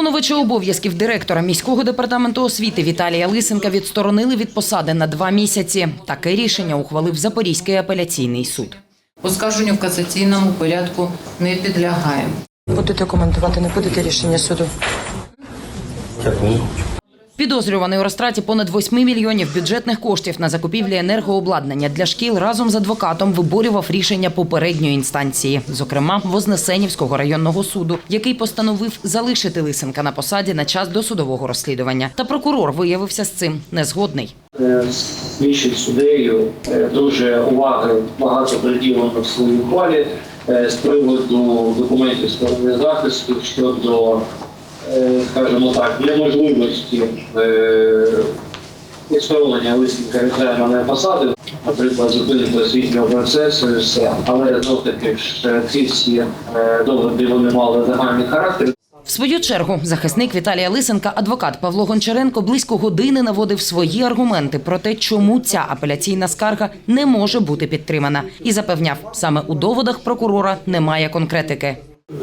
Виконувача обов'язків директора міського департаменту освіти Віталія Лисенка відсторонили від посади на два місяці. Таке рішення ухвалив Запорізький апеляційний суд. Оскарженню в касаційному порядку не підлягає. Будете коментувати, не будете рішення суду. Підозрюваний у розтраті понад 8 мільйонів бюджетних коштів на закупівлі енергообладнання для шкіл разом з адвокатом виборював рішення попередньої інстанції, зокрема Вознесенівського районного суду, який постановив залишити Лисенка на посаді на час досудового розслідування. Та прокурор виявився з цим незгодний. Е, слідчий суддею е, дуже уваги багато приділено в своїй ухвалі з приводу документів сторони захисту щодо, скажімо так, неможливості е, відсторонення листівка від посади, наприклад, зупинити освітнього процесу і все. Але знов таки ж е, ці всі е, доводи вони мали загальний характер. В свою чергу захисник Віталія Лисенка, адвокат Павло Гончаренко, близько години наводив свої аргументи про те, чому ця апеляційна скарга не може бути підтримана, і запевняв, саме у доводах прокурора немає конкретики.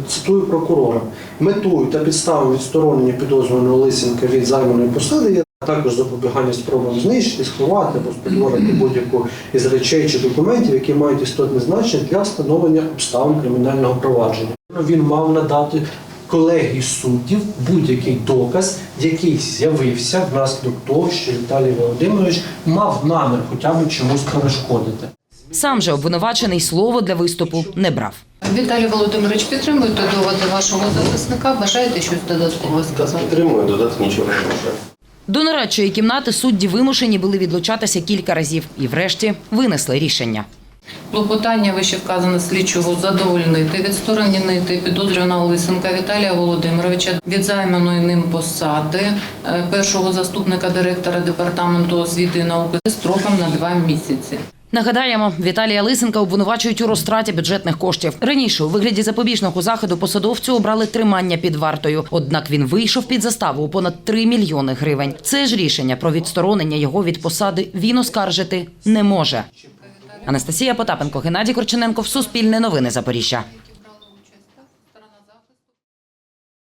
Цитую прокурора. Метою та підставою відсторонення підозрюваного Лисенка від займаної посади є також запобігання спробам знищити, сховати або спотворити будь-яку із речей чи документів, які мають істотне значення для встановлення обставин кримінального провадження. Він мав надати колегії суддів будь-який доказ, який з'явився внаслідок того, що Віталій Володимирович мав намір хоча б чомусь перешкодити. Сам же обвинувачений слово для виступу не брав. Віталій Володимирович, підтримуєте доводи вашого захисника? Бажаєте щось додатково сказати? Підтримую, додати нічого не можу. До нарадчої кімнати судді вимушені були відлучатися кілька разів і, врешті, винесли рішення. Клопотання вище вказане слідчого задовольнити, відсторонити підозрюваного Лисенка Віталія Володимировича від займаної ним посади е, першого заступника директора департаменту освіти і науки строком на два місяці. Нагадаємо, Віталія Лисенка обвинувачують у розтраті бюджетних коштів. Раніше у вигляді запобіжного заходу посадовцю обрали тримання під вартою. Однак він вийшов під заставу у понад 3 мільйони гривень. Це ж рішення про відсторонення його від посади він оскаржити не може. Анастасія Потапенко, Геннадій Корчененко Суспільне новини Запоріжжя.